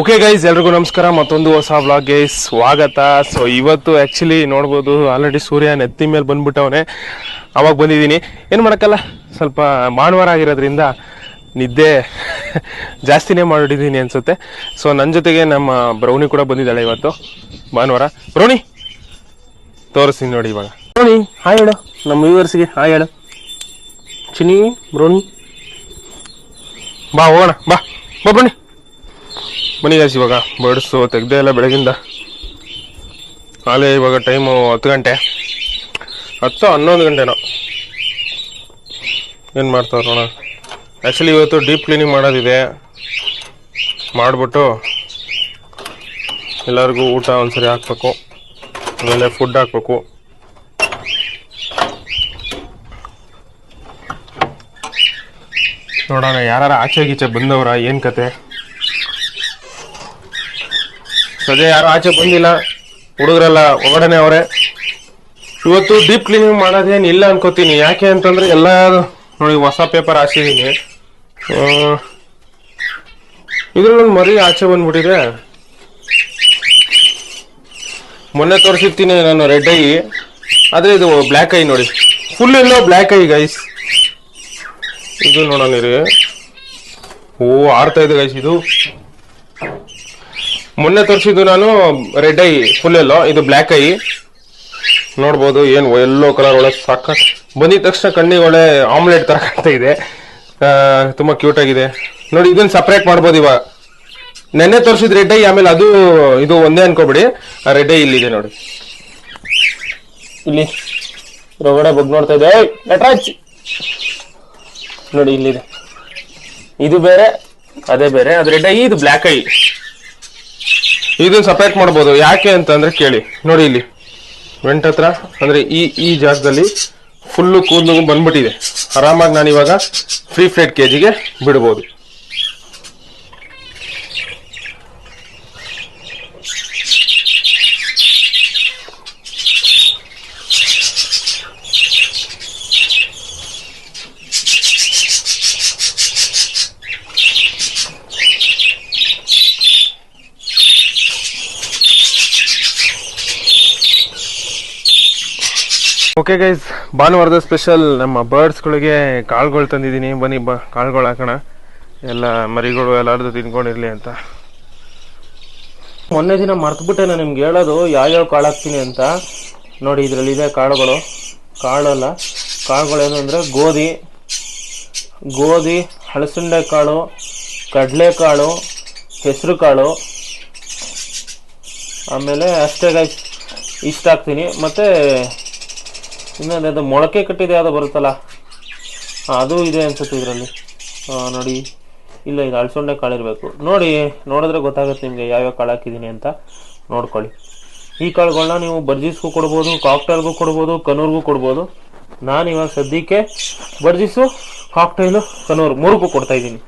Okay guys ಎಲ್ರಿಗೂ ನಮಸ್ಕಾರ. ಮತ್ತೊಂದು ಹೊಸ ವ್ಲಾಗ್ಗೆ ಸ್ವಾಗತ. ಸೊ ಇವತ್ತು ಆ್ಯಕ್ಚುಲಿ ನೋಡ್ಬೋದು ಆಲ್ರೆಡಿ ಸೂರ್ಯ ನೆತ್ತಿ ಮೇಲೆ ಬಂದ್ಬಿಟ್ಟವನೆ. ಅವಾಗ ಬಂದಿದ್ದೀನಿ. ಏನು ಮಾಡೋಕ್ಕಲ್ಲ? ಸ್ವಲ್ಪ ಭಾನುವಾರ ಆಗಿರೋದ್ರಿಂದ ನಿದ್ದೆ ಜಾಸ್ತಿನೇ ಮಾಡಿದ್ದೀನಿ ಅನಿಸುತ್ತೆ. ಸೊ ನನ್ನ ಜೊತೆಗೆ ನಮ್ಮ ಬ್ರೌನಿ ಕೂಡ ಬಂದಿದ್ದಾಳೆ ಇವತ್ತು. ಭಾನುವಾರ. ಬ್ರೌನಿ, ತೋರಿಸ್ತೀನಿ ನೋಡಿ ಇವಾಗ. ಬ್ರೌನಿ, ಹಾಯ್ ಹೇಳು. ನಮ್ಮ ವ್ಯೂವರ್ಸ್ಗೆ ಹಾಯ್ ಹೇಳು. ಚಿನಿ ಬ್ರೌನಿ. ಬಾ, ಹೋಗೋಣ. ಬಾ ಬಾ, ಬ್ರೌನಿ. ಬನ್ನಿ ಗಾಯ್ಸ್ ಇವಾಗ ಬರ್ಡ್ಸು ತೆಗ್ದೇ ಇಲ್ಲ ಬೆಳಗಿಂದ. ಆಲೇ ಇವಾಗ ಟೈಮು ಹತ್ತು ಗಂಟೆ. ಹತ್ತು ಹನ್ನೊಂದು ಗಂಟೆನೋ. ಏನು ಮಾಡ್ತಾವ್ರು ನೋಡೋಣ. ಆ್ಯಕ್ಚುಲಿ ಇವತ್ತು ಡೀಪ್ ಕ್ಲೀನಿಂಗ್ ಮಾಡೋದಿದೆ. ಮಾಡಿಬಿಟ್ಟು ಎಲ್ಲರಿಗೂ ಊಟ ಒಂದ್ಸರಿ ಹಾಕ್ಬೇಕು. ಆಮೇಲೆ ಫುಡ್ ಹಾಕ್ಬೇಕು. ನೋಡೋಣ ಯಾರು ಆಚೆ ಗೀಚೆ ಬಂದವರ, ಏನು ಕತೆ? ಸದ್ಯ ಯಾರು ಆಚೆ ಬಂದಿಲ್ಲ. ಹುಡುಗರೆಲ್ಲ ಒಗಡನೆ ಅವರೇ. ಇವತ್ತು ಡೀಪ್ ಕ್ಲೀನಿಂಗ್ ಮಾಡೋದೇನು ಇಲ್ಲ ಅನ್ಕೋತೀನಿ. ಯಾಕೆ ಅಂತಂದ್ರೆ ಎಲ್ಲ ನೋಡಿ ಹೊಸ ಪೇಪರ್ ಹಾಸಿದೀನಿ ಇದ್ರಲ್ಲೊಂದು ಮರಿ ಆಚೆ ಬಂದ್ಬಿಟ್ಟಿದೆ. ಮೊನ್ನೆ ತೋರಿಸಿರ್ತೀನಿ ನಾನು ರೆಡ್ ಐ ಆದ್ರೆ ಇದು ಬ್ಲ್ಯಾಕ್ ಐ ನೋಡಿ. Full yellow black eye guys ಇದು ನೋಡೋಣ ಓ, ಆಡ್ತಾ ಇದೆ ಗೈಸ್ ಇದು. ಮೊನ್ನೆ ತೋರಿಸಿದ್ದು ನಾನು ರೆಡ್ ಐ ಫುಲ್ ಎಲ್ಲೋ ಇದು ಬ್ಲ್ಯಾಕ್ ಐ. ನೋಡ್ಬೋದು ಏನು ಎಲ್ಲೋ ಕಲರ್ ಒಳಗೆ ಸಾಕ ಬಂದಿದ ತಕ್ಷಣ ಕಣ್ಣಿಗೆ ಒಳ್ಳೆ ಆಮ್ಲೆಟ್ ಥರ ಕಾಣ್ತಾ ಇದೆ. ತುಂಬ ತುಂಬಾ ಕ್ಯೂಟ್ ಆಗಿದೆ. ನೋಡಿ ಇದನ್ನು ಸಪ್ರೇಟ್ ಮಾಡ್ಬೋದು ಇವಾಗ. ನೆನ್ನೆ ತೋರಿಸಿದ ರೆಡ್ ಐ, ಆಮೇಲೆ ಅದು, ಇದು ಒಂದೇ ಅನ್ಕೋಬಿಡಿ. ಆ ರೆಡ್ ಐ ಇಲ್ಲಿದೆ ನೋಡಿ. ಇಲ್ಲಿ ಹೊರಗಡೆ ಬಗ್ ನೋಡ್ತಾ ಇದೆ. ನೋಡಿ, ಇಲ್ಲಿದೆ. ಇದು ಬೇರೆ, ಅದೇ ಬೇರೆ. ಅದು ರೆಡ್ ಐ, ಇದು ಬ್ಲ್ಯಾಕ್ ಐ. ಇದನ್ನ ಸಪ್ರೇಟ್ ಮಾಡ್ಬೋದು. ಯಾಕೆ ಅಂತಂದ್ರೆ ಕೇಳಿ. ನೋಡಿ ಇಲ್ಲಿ. ವೆಂಟ್ ಹತ್ರ, ಅಂದ್ರೆ ಈ ಈ ಜಾಗದಲ್ಲಿ ಫುಲ್ಲು ಕೂದಲು ಬಂದ್ಬಿಟ್ಟಿದೆ. ಆರಾಮಾಗಿ ನಾನು ಇವಾಗ ಫ್ರೀ ಫ್ಲೈಟ್ ಕೆಜಿಗೆ ಬಿಡ್ಬೋದು. ಓಕೆ ಗೈಸ್ ಭಾನುವಾರದ ಸ್ಪೆಷಲ್ ನಮ್ಮ ಬರ್ಡ್ಸ್ಗಳಿಗೆ ಕಾಳುಗಳು ತಂದಿದ್ದೀನಿ. ಬನ್ನಿ, ಬ, ಕಾಳುಗಳು ಹಾಕೋಣ. ಎಲ್ಲ ಮರಿಗಳು ಎಲ್ಲಾರ್ದು ತಿನ್ಕೊಂಡಿರಲಿ ಅಂತ. ಮೊನ್ನೆ ದಿನ ಮರ್ತ್ಬಿಟ್ಟೆ ನಾನು ನಿಮ್ಗೆ ಹೇಳೋದು. ಯಾವ್ಯಾವ ಕಾಳು ಹಾಕ್ತೀನಿ ಅಂತ. ನೋಡಿ ಇದರಲ್ಲಿದೆ ಕಾಳುಗಳು. ಕಾಳಲ್ಲ. ಏನು ಅಂದರೆ ಗೋಧಿ. ಗೋಧಿ ಹಲಸುಂಡೆ ಕಾಳು ಕಡಲೆಕಾಳು ಹೆಸರು ಕಾಳು. ಆಮೇಲೆ ಅಷ್ಟೇ ಗೈಸ್ ಇಷ್ಟ ಹಾಕ್ತೀನಿ. ಮತ್ತು ಇನ್ನೊಂದು ಅದು ಮೊಳಕೆ ಕಟ್ಟಿದೆ ಯಾವುದೋ ಬರುತ್ತಲ್ಲ? ಅದು ಇದೆ ಅನ್ಸುತ್ತೆ ಇದರಲ್ಲಿ. ನೋಡಿ. ಇಲ್ಲ, ಇದು ಅಳಸೊಂಡೆ ಕಾಳಿರಬೇಕು. ನೋಡಿ, ನೋಡಿದ್ರೆ ಗೊತ್ತಾಗುತ್ತೆ ನಿಮಗೆ ಯಾವ್ಯಾವ ಕಾಳು ಹಾಕಿದ್ದೀನಿ ಅಂತ. ನೋಡ್ಕೊಳ್ಳಿ. ಈ ಕಾಳುಗಳನ್ನ ನೀವು ಬರ್ಜಿಸ್ಗೂ ಕೊಡ್ಬೋದು, ಕಾಕ್ಟೈಲ್ಗೂ ಕೊಡ್ಬೋದು, ಕನೂರ್ಗೂ ಕೊಡ್ಬೋದು. ನಾನು ಇವಾಗ ಸದ್ಯಕ್ಕೆ ಬರ್ಜಿಸು, ಕಾಕ್ಟೈಲು, ಕನೂರು ಕೊಡ್ತಾ ಇದ್ದೀನಿ.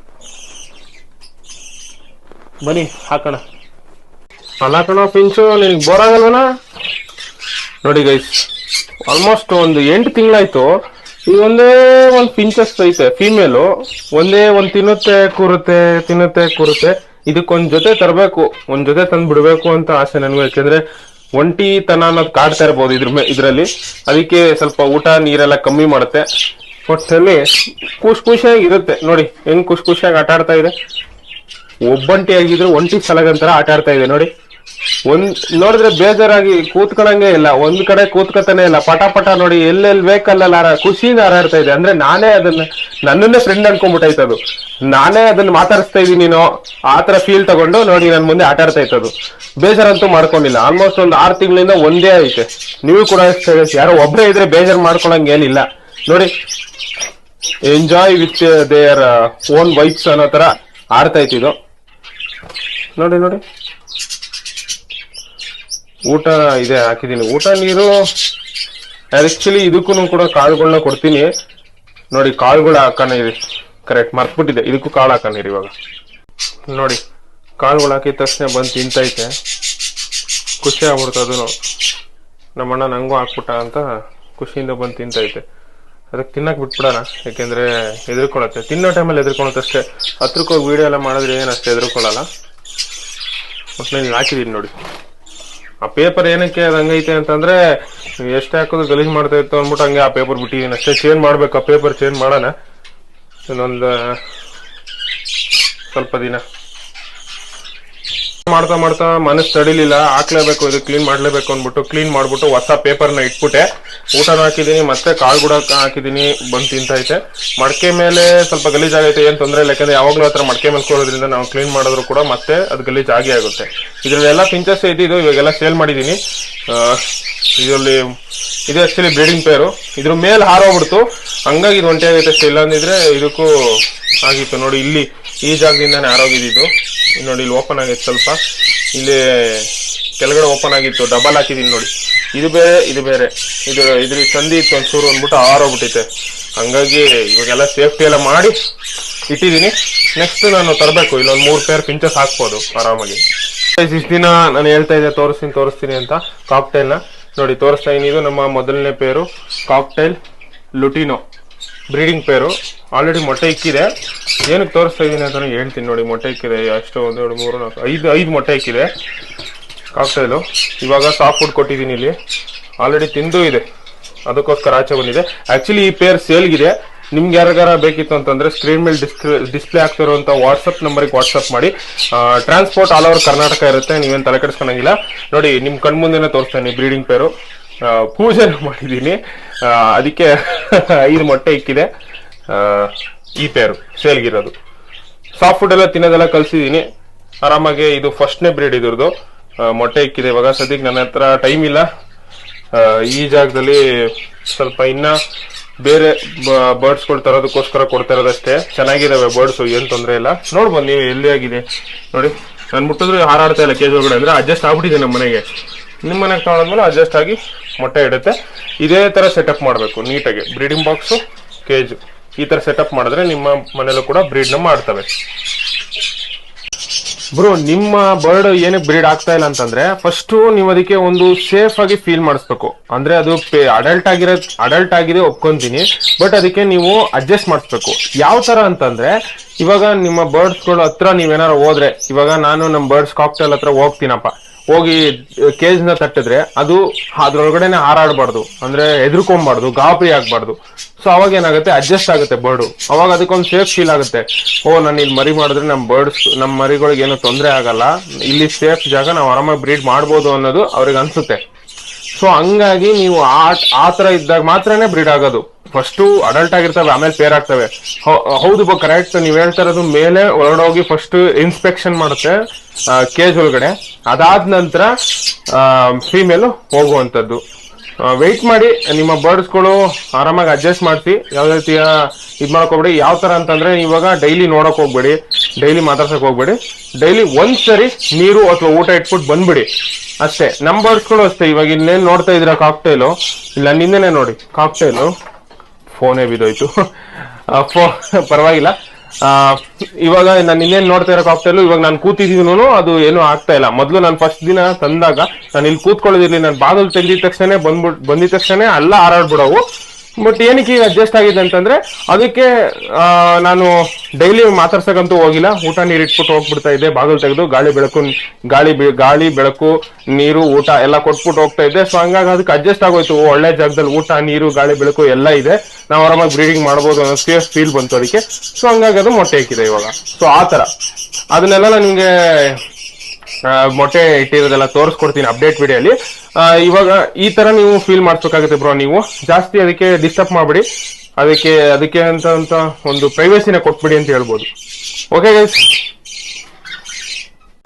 ಬನ್ನಿ, ಹಾಕೋಣ. ಅಲ್ಲ ಕಣ, ಪಿಂಚು, ನಿನಗೆ ಬೋರ್ ಆಗಲ್ವನಾ? ನೋಡಿ ಗೈಸ್ ಆಲ್ಮೋಸ್ಟ್ ಒಂದು ಎಂಟು ತಿಂಗಳಾಯ್ತು. ಈಗ ಒಂದೇ ಒಂದು ಪಿಂಚಸ್ ಐತೆ ಫೀಮೇಲು ಒಂದೇ ಒಂದು ತಿನ್ನುತ್ತೆ, ಕೂರುತ್ತೆ ತಿನ್ನುತ್ತೆ, ಕೂರುತ್ತೆ. ಇದಕ್ಕೊಂದು ಜೊತೆ ತರಬೇಕು, ಒಂದು ಜೊತೆ ತಂದು ಬಿಡಬೇಕು ಅಂತ ಆಸೆ ನನಗೂ. ಯಾಕೆಂದ್ರೆ ಒಂಟಿತನ ಅನ್ನೋದು ಕಾಡ್ತಾ ಇರ್ಬೋದು ಇದ್ರ ಇದರಲ್ಲಿ. ಅದಕ್ಕೆ ಸ್ವಲ್ಪ ಊಟ ನೀರೆಲ್ಲ ಕಮ್ಮಿ ಮಾಡುತ್ತೆ. ಒಟ್ಟಲ್ಲಿ ಖುಷಿ ಖುಷಿಯಾಗಿ ಇರುತ್ತೆ. ನೋಡಿ, ಹೆಂಗ್ ಖುಷಿ ಖುಷಿಯಾಗಿ ಆಟ ಆಡ್ತಾ ಇದೆ. ಒಬ್ಬಂಟಿ ಆಗಿದ್ರು ಒಂಟಿ ಸಲಗಂತರ ಆಟ ಆಡ್ತಾ ಇದೆ, ನೋಡಿ. ಒಂದ್ ನೋಡಿದ್ರೆ ಬೇಜಾರಾಗಿ ಕೂತ್ಕೊಳಂಗೆ ಇಲ್ಲ. ಒಂದ್ ಕಡೆ ಕೂತ್ಕೊತಾನೆ ಇಲ್ಲ. ಪಟ ಪಟ ನೋಡಿ ಎಲ್ಲೆಲ್ಲಿ ಬೇಕಲ್ಲ ಖುಷಿಯಿಂದ ಹಾರಾಡ್ತಾ ಇದೆ ಅಂದ್ರೆ ನಾನೇ ಅದನ್ನ ನನ್ನನ್ನೇ ಫ್ರೆಂಡ್ ಅನ್ಕೊಂಡ್ಬಿಟ್ಟೈತೆ ಅದು ನಾನೇ ಅದನ್ನ ಮಾತಾಡಿಸ್ತಾ ಇದೀನಿನೋ ಆ ಫೀಲ್ ತಗೊಂಡು ನೋಡಿ ನನ್ ಮುಂದೆ ಆಟ ಆಡ್ತಾ ಇತ್ತು ಬೇಜಾರಂತೂ ಮಾಡ್ಕೊಂಡಿಲ್ಲ. ಆಲ್ಮೋಸ್ಟ್ ಒಂದ್ ಆರು ತಿಂಗಳಿಂದ ಒಂದೇ ಐತೆ. ನೀವು ಕೂಡ ಯಾರೋ ಒಬ್ರೇ ಇದ್ರೆ ಬೇಜಾರ್ ಮಾಡ್ಕೊಳಂಗ್ ಏನಿಲ್ಲ. ನೋಡಿ enjoy with their own wifes ಅನ್ನೋ ತರ ಆಡ್ತಾ ಇತ್ತು ಇದು ನೋಡಿ ನೋಡಿ. ಊಟ ಇದೆ, ಹಾಕಿದ್ದೀನಿ. ಊಟ ನೀರು ಆಕ್ಚುಲಿ ಇದಕ್ಕೂ ಕೂಡ ಕಾಳುಗಳನ್ನ ಕೊಡ್ತೀನಿ. ನೋಡಿ, ಕಾಳುಗಳು ಹಾಕೋಣ ಇರಿ ಕರೆಕ್ಟ್ ಮರ್ತ್ಬಿಟ್ಟಿದೆ. ಇದಕ್ಕೂ ಕಾಳು ಹಾಕೋಣ ಇರಿ ಇವಾಗ. ನೋಡಿ, ಕಾಳುಗಳು ಹಾಕಿದ ತಕ್ಷಣ ಬಂದು ತಿಂತೈತೆ. ಖುಷಿ ಆಗ್ಬಿಡ್ತು ಅದನ್ನು ನಮ್ಮಣ್ಣ ನಂಗೂ ಹಾಕ್ಬಿಟ್ಟ ಅಂತ ಖುಷಿಯಿಂದ ಬಂದು ತಿಂತೈತೆ. ಅದಕ್ಕೆ ತಿನ್ನಕ್ಕೆ ಬಿಟ್ಬಿಡೋಣ. ಯಾಕೆಂದ್ರೆ ಹೆದರ್ಕೊಳತ್ತೆ ತಿನ್ನೋ ಟೈಮಲ್ಲಿ ಹೆದರ್ಕೊಳತ್ತೆ ಅಷ್ಟೇ. ಹತ್ರಕ್ಕೆ ಹೋಗಿ ವೀಡಿಯೋ ಎಲ್ಲ ಮಾಡಿದ್ರೆ ಏನು ಅಷ್ಟೇ ಹೆದರ್ಕೊಳ್ಳಲ್ಲ. ಒಟ್ಟಿನಲ್ಲಿ ಹಾಕಿದ್ದೀನಿ ನೋಡಿ. ಆ ಪೇಪರ್ ಏನಕ್ಕೆ ಹಂಗೈತೆ ಅಂತಂದ್ರೆ ಎಷ್ಟು ಹಾಕೋದು ಗಲೀಜ್ ಮಾಡ್ತಾ ಇತ್ತು ಅಂದ್ಬಿಟ್ಟು ಹಂಗೆ ಆ ಪೇಪರ್ ಬಿಟ್ಟಿದ್ದೀನಿ ಅಷ್ಟೇ ಚೇಂಜ್ ಮಾಡ್ಬೇಕು, ಆ ಪೇಪರ್ ಚೇಂಜ್ ಮಾಡೋಣ ಇನ್ನೊಂದು ಸ್ವಲ್ಪ ದಿನ. ಮಾಡ್ತಾ ಮಾಡ್ತಾ ಮನಸ್ಸು ತಡಿಲಿಲ್ಲ. ಹಾಕ್ಲೇಬೇಕು, ಇದು ಕ್ಲೀನ್ ಮಾಡ್ಲೇಬೇಕು ಅಂದ್ಬಿಟ್ಟು ಕ್ಲೀನ್ ಮಾಡ್ಬಿಟ್ಟು ಹೊಸ ಪೇಪರ್ನ ಇಟ್ಬಿಟ್ಟೆ. ಊಟನ ಹಾಕಿದ್ದೀನಿ, ಮತ್ತೆ ಕಾಳು ಕೂಡ ಹಾಕಿದ್ದೀನಿ, ಬಂದು ತಿಂತೈತೆ. ಮಡಕೆ ಮೇಲೆ ಸ್ವಲ್ಪ ಗಲೀಜಾಗೈತೆ ಏನು ತೊಂದರೆ ಇಲ್ಲ. ಯಾಕಂದ್ರೆ ಯಾವಾಗ್ಲೂ ಹತ್ರ ಮಡಕೆ ಮಲ್ಕೊಳ್ಳೋದ್ರಿಂದ ನಾವು ಕ್ಲೀನ್ ಮಾಡಿದ್ರು ಕೂಡ ಮತ್ತೆ ಅದು ಗಲೀಜ್ ಆಗೇ ಆಗುತ್ತೆ. ಇದರಲ್ಲೆಲ್ಲ ಪಿಂಚಸ್ ಇದ್ದಿದ್ದು ಇವಾಗೆಲ್ಲ ಸೇಲ್ ಮಾಡಿದ್ದೀನಿ. ಇದರಲ್ಲಿ ಇದು ಆ್ಯಕ್ಚುಲಿ ಬ್ರೀಡಿಂಗ್ ಪೇರು ಇದ್ರ ಮೇಲೆ ಹಾರೋಗ್ಬಿಡ್ತು. ಹಂಗಾಗಿ ಇದು ಒಂಟಿ ಆಗೈತೆ ಅಷ್ಟೇ ಇಲ್ಲ ಅಂದಿದ್ರೆ ಇದಕ್ಕೂ ಆಗಿತ್ತು ನೋಡಿ, ಇಲ್ಲಿ ಈ ಜಾಗದಿಂದಾನೇ ಹಾರೋಗಿದ್ದು. ನೋಡಿ, ಇಲ್ಲಿ ಓಪನ್ ಆಗೈತೆ ಸ್ವಲ್ಪ. ಇಲ್ಲಿ ಕೆಳಗಡೆ ಓಪನ್ ಆಗಿತ್ತು ಡಬಲ್ ಹಾಕಿದೀನಿ ನೋಡಿ. ಇದು ಬೇರೆ ಇದು ಬೇರೆ. ಇದು ಇದ್ರ ಸಂಧಿ ಇತ್ತು ಒಂಚೂರು, ಅಂದ್ಬಿಟ್ಟು ಆರೋಗ್ಬಿಟ್ಟೈತೆ. ಹಂಗಾಗಿ ಇವಾಗೆಲ್ಲ ಸೇಫ್ಟಿ ಎಲ್ಲ ಮಾಡಿ ಇಟ್ಟಿದ್ದೀನಿ ನೆಕ್ಸ್ಟ್ ನಾನು ತರಬೇಕು, ಇಲ್ಲೊಂದು ಮೂರು ಪೇರ್ ಪಿಂಚಸ್ ಹಾಕ್ಬೋದು ಆರಾಮಾಗಿ. ಇಷ್ಟು ದಿನ ನಾನು ಹೇಳ್ತಾ ಇದ್ದೆ, ತೋರಿಸ್ತೀನಿ ತೋರಿಸ್ತೀನಿ ಅಂತ ಕಾಕ್ಟೈಲ್ನ ನೋಡಿ, ತೋರಿಸ್ತಾ ಇದೀನಿ ಇದು ನಮ್ಮ ಮೊದಲನೇ pair cockatiel lutino breeding pair already ಮೊಟ್ಟೆ ಇಕ್ಕಿದೆ. ಏನಕ್ಕೆ ತೋರಿಸ್ತಾ ಇದ್ದೀನಿ ಅಂತ ಹೇಳ್ತೀನಿ ನೋಡಿ, ಮೊಟ್ಟೆ ಇಕ್ಕಿದೆ, ಅಷ್ಟು ಒಂದು, ಎರಡು, ಮೂರು, ನಾಲ್ಕು, ಐದು ಐದು ಮೊಟ್ಟೆ ಇಕ್ಕಿದೆ. ಕಾಕ್ಟೈಲು ಇವಾಗ ಸಾಫ್ಟ್ ಫುಡ್ ಕೊಟ್ಟಿದ್ದೀನಿ ಇಲ್ಲಿ. ಆಲ್ರೆಡಿ ತಿಂದು ಇದೆ. ಅದಕ್ಕೋಸ್ಕರ ಆಚೆ ಬಂದಿದೆ. ಆಕ್ಚುಲಿ ಈ ಪೇರ್ ಸೇಲ್ಗಿದೆ ನಿಮ್ಗೆ ಯಾರಿಗಾರ ಬೇಕಿತ್ತು ಅಂತಂದ್ರೆ ಸ್ಕ್ರೀನ್ ಮೇಲೆ ಡಿಸ್ಪ್ಲೇ ಆಗ್ತಿರುವಂತ ವಾಟ್ಸಪ್ ನಂಬರ್ಗೆ ವಾಟ್ಸಪ್ ಮಾಡಿ. ಟ್ರಾನ್ಸ್ಪೋರ್ಟ್ ಆಲ್ ಓವರ್ ಕರ್ನಾಟಕ ಇರುತ್ತೆ. ನೀವೇನು ತಲೆ ಕೆಡಿಸ್ಕೊಳಂಗಿಲ್ಲ. ನೋಡಿ ನಿಮ್ಮ ಕಣ್ಮುಂದೇನೆ ತೋರಿಸ್ತೇನೆ ಬ್ರೀಡಿಂಗ್ ಪೇರು ಪೂಜೆ ಮಾಡಿದ್ದೀನಿ. ಅದಕ್ಕೆ ಐದು ಮೊಟ್ಟೆ ಇಕ್ಕಿದೆ. ಈ ಪೇರು ಸೇಲ್ಗಿರೋದು ಸಾಫ್ಟ್ ಫುಡ್ ಎಲ್ಲ ತಿನ್ನೋದೆಲ್ಲ ಕಲಿಸಿದ್ದೀನಿ. ಆರಾಮಾಗಿ ಇದು ಫಸ್ಟ್ನೇ ಬ್ರೀಡ್ ಇದ್ರದ್ದು. ಮೊಟ್ಟೆ ಇಕ್ಕಿದೆ. ಇವಾಗ ಸದ್ಯಕ್ಕೆ ನನ್ನ ಹತ್ರ ಟೈಮ್ ಇಲ್ಲ. ಈ ಜಾಗದಲ್ಲಿ ಸ್ವಲ್ಪ ಇನ್ನ ಬೇರೆ ಬರ್ಡ್ಸ್ಗಳು ತರೋದಕ್ಕೋಸ್ಕರ ಕೊಡ್ತಾ ಇರೋದಷ್ಟೇ. ಚೆನ್ನಾಗಿದ್ದಾವೆ ಬರ್ಡ್ಸ್ ಏನು ತೊಂದರೆ ಇಲ್ಲ. ನೋಡ್ಬೋದು ನೀವು ಎಲ್ಲಿ ಆಗಿದೆ. ನೋಡಿ, ನಾನು ಮುಟ್ಟಿದ್ರೆ ಹಾರಾಡ್ತಾ ಇಲ್ಲ ಕೇಜ್ ಒಳಗಡೆ ಅಂದ್ರೆ ಅಡ್ಜಸ್ಟ್ ಆಗ್ಬಿಟ್ಟಿದೆ ನಮ್ಮ ಮನೆಗೆ. ನಿಮ್ಮ ಮನೆಗೆ ತಗೊಂಡ್ಮೇಲೆ ಅಡ್ಜಸ್ಟ್ ಆಗಿ ಮೊಟ್ಟೆ ಇಡುತ್ತೆ. ಇದೇ ತರ ಸೆಟಪ್ ಮಾಡಬೇಕು ನೀಟಾಗಿ. ಬ್ರೀಡಿಂಗ್ ಬಾಕ್ಸು ಕೇಜು ಈ ತರ ಸೆಟಪ್ ಮಾಡಿದ್ರೆ ನಿಮ್ಮ ಮನೇಲೂ ಕೂಡ ಬ್ರೀಡ್ನ ಮಾಡ್ತವೆ. ಬ್ರೋ, ನಿಮ್ಮ ಬರ್ಡ್ ಏನಕ್ಕೆ ಬ್ರೀಡ್ ಆಗ್ತಾ ಇಲ್ಲ ಅಂತಂದ್ರೆ ಫಸ್ಟ್ ನೀವು ಅದಕ್ಕೆ ಒಂದು ಸೇಫ್ ಆಗಿ ಫೀಲ್ ಮಾಡಿಸ್ಬೇಕು. ಅಂದ್ರೆ ಅದು ಅಡಲ್ಟ್ ಆಗಿರೋ ಅಡಲ್ಟ್ ಆಗಿದೆ ಒಪ್ಕೊಂತೀನಿ ಬಟ್ ಅದಕ್ಕೆ ನೀವು ಅಡ್ಜಸ್ಟ್ ಮಾಡಿಸ್ಬೇಕು. ಯಾವ ತರ ಅಂತಂದ್ರೆ, ಇವಾಗ ನಿಮ್ಮ ಬರ್ಡ್ಸ್ಗಳು ಹತ್ರ ನೀವೇನಾರು ಹೋದ್ರೆ, ಇವಾಗ ನಾನು ನಮ್ಮ ಬರ್ಡ್ಸ್ ಕಾಕ್ಟೇಲ್ ಹತ್ರ ಹೋಗ್ತೀನಪ್ಪ. ಹೋಗಿ ಕೇಜ್ನ ತಟ್ಟಿದ್ರೆ ಅದು ಅದ್ರೊಳಗಡೆನೆ ಹಾರಾಡಬಾರ್ದು. ಅಂದ್ರೆ ಎದುರ್ಕೊಂಬಾರ್ದು ಗಾಬರಿ ಆಗ್ಬಾರ್ದು. ಸೊ ಅವಾಗ ಏನಾಗುತ್ತೆ? ಅಡ್ಜಸ್ಟ್ ಆಗುತ್ತೆ ಬರ್ಡು ಅವಾಗ ಅದಕ್ಕೊಂದು ಸೇಫ್ ಫೀಲ್ ಆಗುತ್ತೆ. ಓ, ನಾನು ಇಲ್ಲಿ ಮರಿ ಮಾಡಿದ್ರೆ ನಮ್ಮ ಬರ್ಡ್ಸ್ ನಮ್ಮ ಮರಿಗಳಿಗೆ ಏನೋ ತೊಂದರೆ ಆಗಲ್ಲ. ಇಲ್ಲಿ ಸೇಫ್ ಜಾಗ ನಾವು ಆರಾಮಾಗಿ ಬ್ರೀಡ್ ಮಾಡ್ಬೋದು ಅನ್ನೋದು ಅವ್ರಿಗೆ ಅನ್ಸುತ್ತೆ ಸೊ ಹಂಗಾಗಿ ನೀವು ಆ ತರ ಇದ್ದಾಗ ಮಾತ್ರನೇ ಬ್ರೀಡ್ ಆಗೋದು. ಫಸ್ಟ್ ಅಡಲ್ಟ್ ಆಗಿರ್ತವೆ, ಆಮೇಲೆ ಪೇರ್ ಆಗ್ತವೆ. ಹೌದು ಬಾ ಕರೆಕ್ಟ್ ನೀವ್ ಹೇಳ್ತಾ ಇರೋದು ಮೇಲೆ ಹೊರಡೋಗಿ ಫಸ್ಟ್ ಇನ್ಸ್ಪೆಕ್ಷನ್ ಮಾಡುತ್ತೆ ಕೇಜ್ ಒಳಗಡೆ. ಅದಾದ ನಂತರ ಫೀಮೇಲ್ ಹೋಗುವಂತದ್ದು ವೆಯ್ಟ್ ಮಾಡಿ, ನಿಮ್ಮ ಬರ್ಡ್ಸ್ಗಳು ಆರಾಮಾಗಿ ಅಡ್ಜಸ್ಟ್ ಮಾಡಿಸಿ ಯಾವ ರೀತಿಯ ಇದು ಮಾಡಕ್ ಯಾವ ತರ ಅಂತಂದ್ರೆ ಇವಾಗ ಡೈಲಿ ನೋಡಕ್ ಹೋಗ್ಬೇಡಿ ಡೈಲಿ ಮಾತಾಡ್ಸಕ್ ಹೋಗ್ಬೇಡಿ ಡೈಲಿ ಒಂದ್ ಸರಿ ನೀರು ಅಥವಾ ಊಟ ಇಟ್ಬಿಟ್ಟು ಬಂದ್ಬಿಡಿ. ಅಷ್ಟೇ, ನಮ್ ಬರ್ಡ್ಸ್ಗಳು ಅಷ್ಟೇ, ಇವಾಗ ಇನ್ನೇನು ನೋಡ್ತಾ ಇದ್ರ ಕಾಕ್ಟೈಲು ಇಲ್ಲ, ನಿನ್ನೆನೆ ನೋಡಿ ಕಾಕ್ಟೈಲು ಫೋನೇ ಬಿದ್ದೋಯ್ತು. ಫೋ, ಪರವಾಗಿಲ್ಲ. ಇವಾಗ ನಾನು ಇನ್ನೇನು ನೋಡ್ತಾ ಇರೋ ಕಾಕ್ಟೈಲು ಇವಾಗ ನಾನು ಕೂತಿದ್ದೀನೂ ಅದು ಏನು ಆಗ್ತಾ ಇಲ್ಲ. ಮೊದಲು ನಾನು ಫಸ್ಟ್ ದಿನ ತಂದಾಗ ನಾನು ಇಲ್ಲಿ ಕೂತ್ಕೊಳ್ಳೋದಿರ್ಲಿ, ನಾನು ಬಾಗಿಲು ತೆಗೆದಿದ ತಕ್ಷಣ ಬಂದ್ಬಿಟ್ ಬಂದಿದ ತಕ್ಷಣ ಅಲ್ಲ ಹಾರಾಡ್ಬಿಡವು. ಬಟ್ ಏನಕ್ಕೆ ಈಗ ಅಡ್ಜಸ್ಟ್ ಆಗಿದೆ ಅಂತಂದ್ರೆ, ಅದಕ್ಕೆ ನಾನು ಡೈಲಿ ಮಾತಾಡ್ಸಕ್ಕಂತೂ ಹೋಗಿಲ್ಲ. ಊಟ ನೀರು ಇಟ್ಬಿಟ್ಟು ಹೋಗ್ಬಿಡ್ತಾ ಇದ್ದೆ. ಬಾಗಿಲು ತೆಗೆದು ಗಾಳಿ ಬೆಳಕು, ಗಾಳಿ ಗಾಳಿ, ಬೆಳಕು, ನೀರು, ಊಟ ಎಲ್ಲ ಕೊಟ್ಬಿಟ್ಟು ಹೋಗ್ತಾ ಇದ್ದೆ. ಸೊ ಹಂಗಾಗಿ ಅದಕ್ಕೆ ಅಡ್ಜಸ್ಟ್ ಆಗೋಯ್ತು. ಒಳ್ಳೆ ಜಾಗದಲ್ಲಿ ಊಟ, ನೀರು, ಗಾಳಿ, ಬೆಳಕು ಎಲ್ಲ ಇದೆ. ನಾವು ಆರಾಮಾಗಿ ಬ್ರೀಡಿಂಗ್ ಮಾಡ್ಬೋದು ಅನ್ನೋ ಸೇಫ್ ಫೀಲ್ ಬಂತು ಅದಕ್ಕೆ. ಸೊ ಹಂಗಾಗಿ ಅದು ಮೊಟ್ಟೆ ಹಾಕಿದೆ ಇವಾಗ. ಸೊ ಆ ಥರ. ಅದನ್ನೆಲ್ಲ ನಾನು ನಿಮ್ಗೆ ಮೊಟ್ಟೆ ಇಟ್ಟಿರೋದೆಲ್ಲ ತೋರಿಸ್ಕೊಡ್ತೀನಿ ಅಪ್ಡೇಟ್ ವಿಡಿಯೋಲಿ ಇವಾಗ ಈ ತರ ನೀವು ಫೀಲ್ ಮಾಡಿಸ್ಬೇಕಾಗುತ್ತೆ ಬ್ರೋ ನೀವು. ಜಾಸ್ತಿ ಅದಕ್ಕೆ ಡಿಸ್ಟರ್ಬ್ ಮಾಡ್ಬಿಡಿ. ಅದಕ್ಕೆ ಅದಕ್ಕೆ ಅಂತ ಒಂದು ಪ್ರೈವೇಸಿನ ಕೊಟ್ಬಿಡಿ ಅಂತ ಹೇಳ್ಬೋದು. ಓಕೆ ಗೈಸ್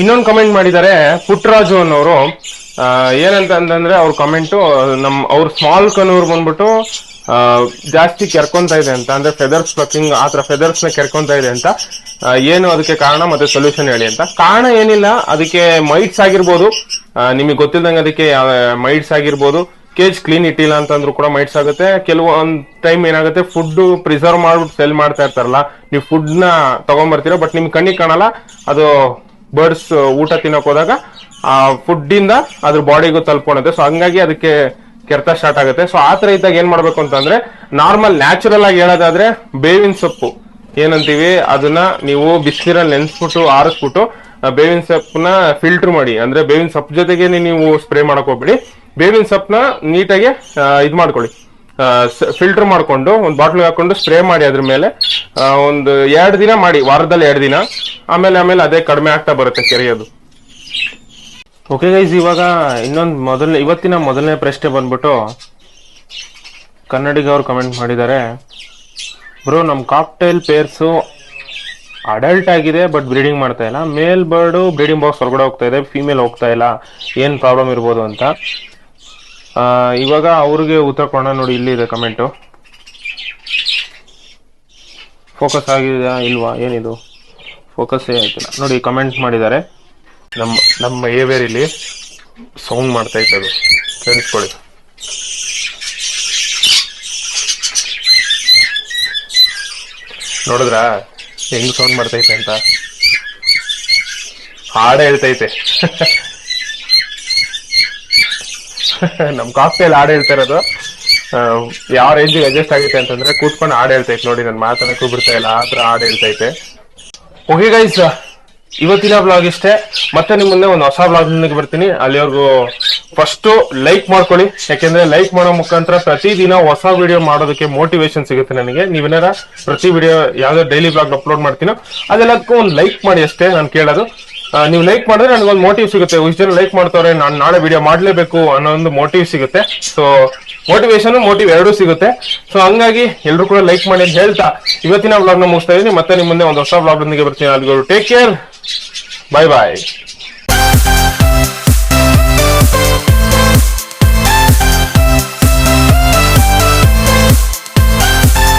ಇನ್ನೊಂದು ಕಮೆಂಟ್ ಮಾಡಿದ್ದಾರೆ ಪುಟ್ಟರಾಜು ಅನ್ನೋರು. ಏನಂತ ಅಂತಂದ್ರೆ ಅವ್ರ ಕಮೆಂಟು ನಮ್ಮ ಅವ್ರ ಸ್ಮಾಲ್ ಕನೂರ್ ಬಂದ್ಬಿಟ್ಟು ಜಾಸ್ತಿ ಕೆರ್ಕೊಂತ ಇದೆ ಅಂತ, ಅಂದ್ರೆ ಫೆದರ್ಸ್ ಪ್ಲಕ್ಕಿಂಗ್ ಆತರ ಫೆದರ್ಸ್ನ ಕೆರ್ಕೊಂತ ಇದೆ ಅಂತ ಏನು ಅದಕ್ಕೆ ಕಾರಣ ಮತ್ತೆ ಸೊಲ್ಯೂಷನ್ ಹೇಳಿ ಅಂತ. ಕಾರಣ ಏನಿಲ್ಲ, ಅದಕ್ಕೆ ಮೈಟ್ಸ್ ಆಗಿರ್ಬೋದು ನಿಮಗೆ ಗೊತ್ತಿಲ್ದಂಗೆ ಅದಕ್ಕೆ ಮೈಟ್ಸ್ ಆಗಿರ್ಬೋದು ಕೇಜ್ ಕ್ಲೀನ್ ಇಟ್ಟಿಲ್ಲ ಅಂತಂದ್ರೂ ಕೂಡ ಮೈಟ್ಸ್ ಆಗುತ್ತೆ. ಕೆಲವೊಂದ್ ಟೈಮ್ ಏನಾಗುತ್ತೆ ಫುಡ್ ಪ್ರಿಸರ್ವ್ ಮಾಡ್ಬಿಟ್ಟು ಸೆಲ್ ಮಾಡ್ತಾ ಇರ್ತಾರಲ್ಲ, ನೀವು ಫುಡ್ನ ತಗೊಂಡ್ಬರ್ತೀರ ಬಟ್ ನಿಮ್ಗೆ ಕಣ್ಣಿಗೆ ಕಾಣಲ್ಲ, ಅದು ಬರ್ಡ್ಸ್ ಊಟ ತಿನ್ನೋಕ್ ಹೋದಾಗ, ಆ ಫುಡ್ ಇಂದ ಅದ್ರ ಬಾಡಿಗೂ ತಲುಪುತ್ತೆ ಸೊ ಹಂಗಾಗಿ ಅದಕ್ಕೆ ಕೆರೆತ ಸ್ಟಾರ್ಟ್ ಆಗುತ್ತೆ. ಸೊ ಆ ತರ ಇದ್ದಾಗ ಏನ್ ಮಾಡ್ಬೇಕು ಅಂತಂದ್ರೆ ನಾರ್ಮಲ್ ನ್ಯಾಚುರಲ್ ಆಗಿ ಹೇಳೋದಾದ್ರೆ, ಬೇವಿನ ಸೊಪ್ಪು. ಏನಂತೀವಿ? ಅದನ್ನ ನೀವು ಬಿಸಿನೀರಲ್ಲಿ ನೆನ್ಸ್ಬಿಟ್ಟು, ಆರಿಸ್ಬಿಟ್ಟು ಬೇವಿನ ಸೊಪ್ಪನ್ನ ಫಿಲ್ಟರ್ ಮಾಡಿ. ಅಂದ್ರೆ ಬೇವಿನ ಸೊಪ್ಪು ಜೊತೆಗೆ ನೀವು ಸ್ಪ್ರೇ ಮಾಡಕ್ ಹೋಗ್ಬೇಡಿ. ಬೇವಿನ ಸೊಪ್ಪನ್ನ ನೀಟಾಗಿ ಇದು ಮಾಡ್ಕೊಳ್ಳಿ ಫಿಲ್ಟರ್ ಮಾಡಿಕೊಂಡು, ಒಂದು ಬಾಟ್ಲಿಗೆ ಹಾಕೊಂಡು ಸ್ಪ್ರೇ ಮಾಡಿ ಅದ್ರ ಮೇಲೆ ಒಂದು ಎರಡು ದಿನ ಮಾಡಿ, ವಾರದಲ್ಲಿ ಎರಡು ದಿನ. ಆಮೇಲೆ ಆಮೇಲೆ ಅದೇ ಕಡಿಮೆ ಆಗ್ತಾ ಬರುತ್ತೆ ಕೆರೆಯೋದು. ಓಕೆ ಗೈಸ್ ಇವಾಗ ಇನ್ನೊಂದು ಮೊದಲನೇ, ಇವತ್ತಿನ ಮೊದಲನೇ ಪ್ರಶ್ನೆ ಬಂದ್ಬಿಟ್ಟು ಕನ್ನಡಿಗ ಅವರು ಕಮೆಂಟ್ ಮಾಡಿದ್ದಾರೆ. ಬ್ರೋ ನಮ್ಮ ಕಾಕ್ಟೈಲ್ ಪೇರ್ಸು ಅಡಲ್ಟ್ ಆಗಿದೆ ಬಟ್ ಬ್ರೀಡಿಂಗ್ ಮಾಡ್ತಾ ಇಲ್ಲ. ಮೇಲ್ ಬರ್ಡು ಬ್ರೀಡಿಂಗ್ ಬಾಕ್ಸ್ ಹೊರಗಡೆ ಹೋಗ್ತಾ ಇದೆ ಫೀಮೇಲ್ ಹೋಗ್ತಾ ಇಲ್ಲ. ಏನು ಪ್ರಾಬ್ಲಮ್ ಇರ್ಬೋದು ಅಂತ. ಇವಾಗ ಅವ್ರಿಗೆ ಉತ್ತರ ಕೊಡೋಣ ನೋಡಿ, ಇಲ್ಲಿದೆ ಕಮೆಂಟು. ಫೋಕಸ್ ಆಗಿದೆಯಾ ಇಲ್ವಾ? ಏನಿದು? ಫೋಕಸ್ಸೇ ಆಯ್ತಿಲ್ಲ ನೋಡಿ ಕಮೆಂಟ್ ಮಾಡಿದ್ದಾರೆ. ನಮ್ಮ ನಮ್ಮ ಏವೇರಿಲಿ ಸೌಂಡ್ ಮಾಡ್ತಾ ಇತ್ತು ಕೇಳಿಸ್ಕೊಳ್ಳಿ. ನೋಡಿದ್ರಾ? ಹೆಂಗ್ ಸೌಂಡ್ ಮಾಡ್ತೈತೆ ಅಂತ? ಹಾಡು ಹೇಳ್ತೈತೆ ನಮ್ ಕಾಕ್ಟೇಲ್ ಹಾಡು ಹೇಳ್ತಾ ಇರೋದು. ಯಾವ ರೇಂಜ್ ಅಡ್ಜಸ್ಟ್ ಆಗೈತೆ ಅಂತಂದ್ರೆ ಕೂತ್ಕೊಂಡು ಹಾಡು ಹೇಳ್ತೈತೆ ನೋಡಿ, ನಾನು ಮಾತಾಡಕ್ಕೂ ಬಿಡ್ತಾ ಇಲ್ಲ ಆ ಥರ ಹಾಡು ಹೇಳ್ತೈತೆ ಓಕೆ ಗೈಸ್ ಇವತ್ತಿನ ಬ್ಲಾಗ್ ಇಷ್ಟೇ. ಮತ್ತೆ ನಿಮ್ಮ ಮುಂದೆ ಒಂದು ಹೊಸ ಬ್ಲಾಗ್ ನಿಮಗೆ ಬರ್ತೀನಿ. ಅಲ್ಲಿವರೆಗೂ ಫಸ್ಟ್ ಲೈಕ್ ಮಾಡ್ಕೊಳ್ಳಿ. ಯಾಕೆಂದ್ರೆ ಲೈಕ್ ಮಾಡೋ ಮುಖಾಂತರ ಪ್ರತಿದಿನ ಹೊಸ ವಿಡಿಯೋ ಮಾಡೋದಕ್ಕೆ ಮೋಟಿವೇಶನ್ ಸಿಗುತ್ತೆ ನನಗೆ. ನೀವೇನಾರ ಪ್ರತಿ ವಿಡಿಯೋ ಯಾವ್ದೋ ಡೈಲಿ ಬ್ಲಾಗ್ ಅಪ್ಲೋಡ್ ಮಾಡ್ತೀನೋ, ಅದೆಲ್ಲದಕ್ಕೂ ಒಂದು ಲೈಕ್ ಮಾಡಿ ಅಷ್ಟೇ ನಾನು ಕೇಳೋದು. ನೀವು ಲೈಕ್ ಮಾಡಿದ್ರೆ ನನಗೊಂದು ಮೋಟಿವ್ ಸಿಗುತ್ತೆ. ಇಷ್ಟು ಜನ ಲೈಕ್ ಮಾಡ್ತಾರೆ, ನಾನು ನಾಳೆ ವಿಡಿಯೋ ಮಾಡಲೇಬೇಕು ಅನ್ನೋ ಒಂದು ಮೋಟಿವ್ ಸಿಗುತ್ತೆ. ಸೊ ಮೋಟಿವೇಶನ್ ಮೋಟಿವ್ ಎರಡೂ ಸಿಗುತ್ತೆ. ಸೊ ಹಂಗಾಗಿ ಎಲ್ಲರೂ ಕೂಡ ಲೈಕ್ ಮಾಡಿ ಅಂತ ಹೇಳ್ತಾ ಇವತ್ತಿನ ಬ್ಲಾಗ್ನ ಮುಗಿಸ್ತಾ ಇದ್ದೀನಿ. ಮತ್ತೆ ನಿಮ್ಮ ಮುಂದೆ ಒಂದು ಹೊಸ ವ್ಲಾಗ್ನೊಂದಿಗೆ ಬರ್ತೀನಿ. ಅಲ್ಲಿಗೂ ಟೇಕ್ ಕೇರ್ ಬಾಯ್ ಬಾಯ್